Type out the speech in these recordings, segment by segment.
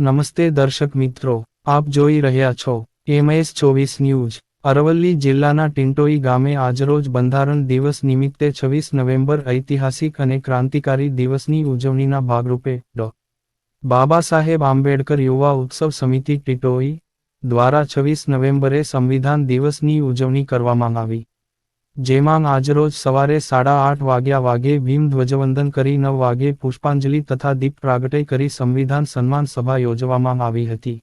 નમસ્તે દર્શક મિત્રો, આપ જોઈ રહ્યા છો એમએસ ચોવીસ ન્યૂઝ. અરવલ્લી જિલ્લાના ટિન્ટોઈ ગામે આજરોજ બંધારણ દિવસ નિમિત્તે છવ્વીસ નવેમ્બર ઐતિહાસિક અને ક્રાંતિકારી દિવસની ઉજવણીના ભાગરૂપે ડો. બાબા સાહેબ આંબેડકર યુવા ઉત્સવ સમિતિ ટિટોઈ દ્વારા છવ્વીસ નવેમ્બરે સંવિધાન દિવસની ઉજવણી કરવામાં આવી. જેમાં આજરોજ સવારે સાડા આઠ વાગ્યા વાગે ભીમ ધ્વજવંદન કરી નવ વાગે પુષ્પાંજલિ તથા દીપ પ્રાગટય કરી સંવિધાન સન્માન સભા યોજવામાં આવી હતી.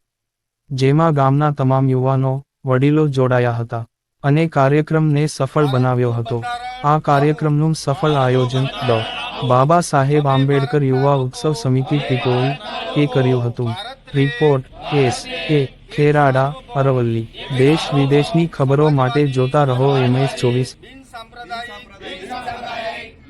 જેમાં ગામના તમામ યુવાનો, વડીલો જોડાયા હતા અને કાર્યક્રમને સફળ બનાવ્યો હતો. આ કાર્યક્રમનું સફળ આયોજન ડો. બાબા સાહેબ આંબેડકર યુવા ઉત્સવ સમિતિ ટીટોઈ એ કર્યું હતું. Report S A Kherada Aravalli. દેશ વિદેશની ખબરો માટે જોતા રહો એમએસ ચોવીસ.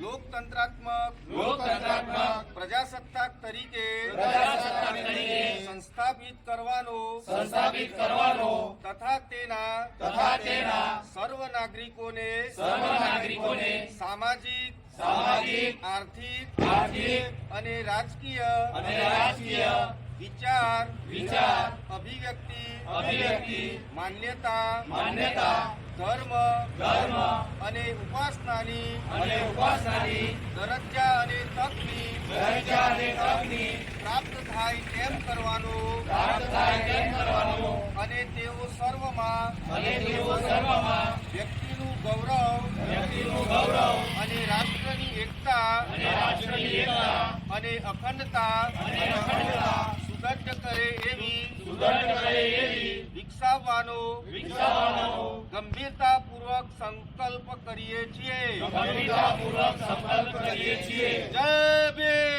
લોકતંત્રાત્મક લોકતંત્રાત્મક પ્રજાસત્તાક તરીકે પ્રજાસત્તાક તરીકે સંસ્થાપિત કરવાનો સંસ્થાપિત કરવાનો તથા તેના તથા તેના સર્વ નાગરિકોને સર્વ નાગરિકોને સામાજિક સામાજિક આર્થિક આર્થિક અને રાજકીય અને રાજકીય વિચાર વિચાર અભિવ્યક્તિ અભિવ્યક્તિ માન્યતા માન્યતા ધર્મ ધર્મ અને ઉપાસનાની અને ઉપાસનાની દરજ્જા અને તકની દરજ્જા અને તકની પ્રાપ્ત થાય તેમ કરવાનો પ્રાપ્ત થાય તેમ કરવાનું અને તેઓ સર્વમાં અને તેઓ સર્વમાં વ્યક્તિનું ગૌરવ વ્યક્તિનું ગૌરવ એકતા અને અખંડતા સુગંધ કરે એવી વિકસાવવાનો ગંભીરતાપૂર્વક સંકલ્પ કરીએ છીએ. ગંભીરતાપૂર્વક સંકલ્પ કરીએ છીએ. જય ભીમ જય ભીમ!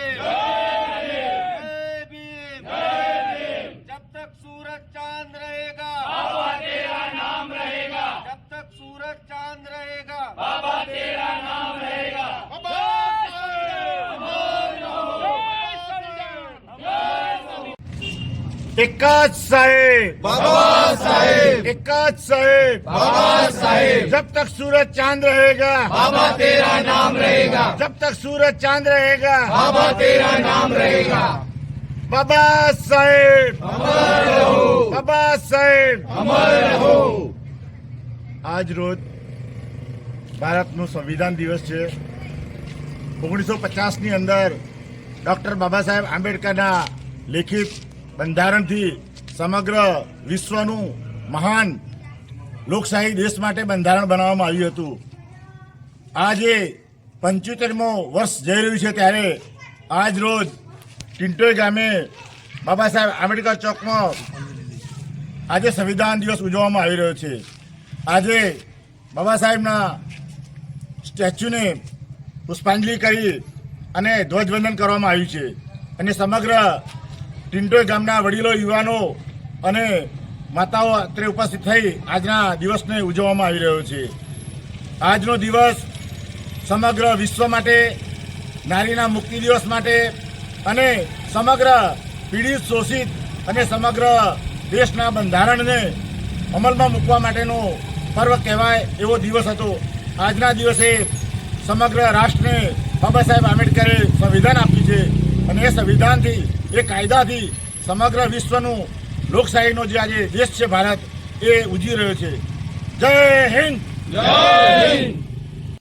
એક જ સાહેબ बाबा साहेब એક જ સાહેબ बाबा साहेब जब तक सूरज चांद रहेगा बाबा तेरा नाम रहेगा जब तक सूरज चांद रहेगा बाबा तेरा नाम रहेगा बाबा साहेब बाबा साहेब अमर रहो આજ રોજ ભારતનું સંવિધાન દિવસ છે ઓગણીસો પચાસની અંદર ડોક્ટર બાબા સાહેબ આંબેડકરના લેખિત બંધારણથી સમગ્ર વિશ્વનું મહાન લોકશાહી દેશ માટે બંધારણ બનાવવામાં આવ્યું હતું. આજે પંચોતેરમો વર્ષ જઈ રહ્યું છે ત્યારે આજ રોજ ટિંટોઈ ગામે બાબા સાહેબ આંબેડકર ચોકમાં આજે સંવિધાન દિવસ ઉજવવામાં આવી રહ્યો છે. આજે બાબા સાહેબના સ્ટેચ્યુને પુષ્પાંજલિ કરી અને ધ્વજવંદન કરવામાં આવ્યું છે. અને સમગ્ર ટિન્ટોઈ ગામના વડીલો, યુવાનો અને માતાઓ અત્રે ઉપસ્થિત થઈ આજના દિવસને ઉજવવામાં આવી રહ્યો છે. આજનો દિવસ સમગ્ર વિશ્વ માટે, નારીના મુક્તિ દિવસ માટે અને સમગ્ર પીડિત, શોષિત અને સમગ્ર દેશના બંધારણને અમલમાં મૂકવા માટેનો પર્વ કહેવાય એવો દિવસ હતો. આજના દિવસે સમગ્ર રાષ્ટ્રને બાબા સાહેબ આંબેડકરે સંવિધાન આપ્યું છે. અને એ સંવિધાનથી, એ કાયદાથી સમગ્ર વિશ્વનું લોકશાહીનો જે આજે દેશ છે ભારત, એ ઉજી રહ્યો છે. જય હિન્દ! જય હિન્દ!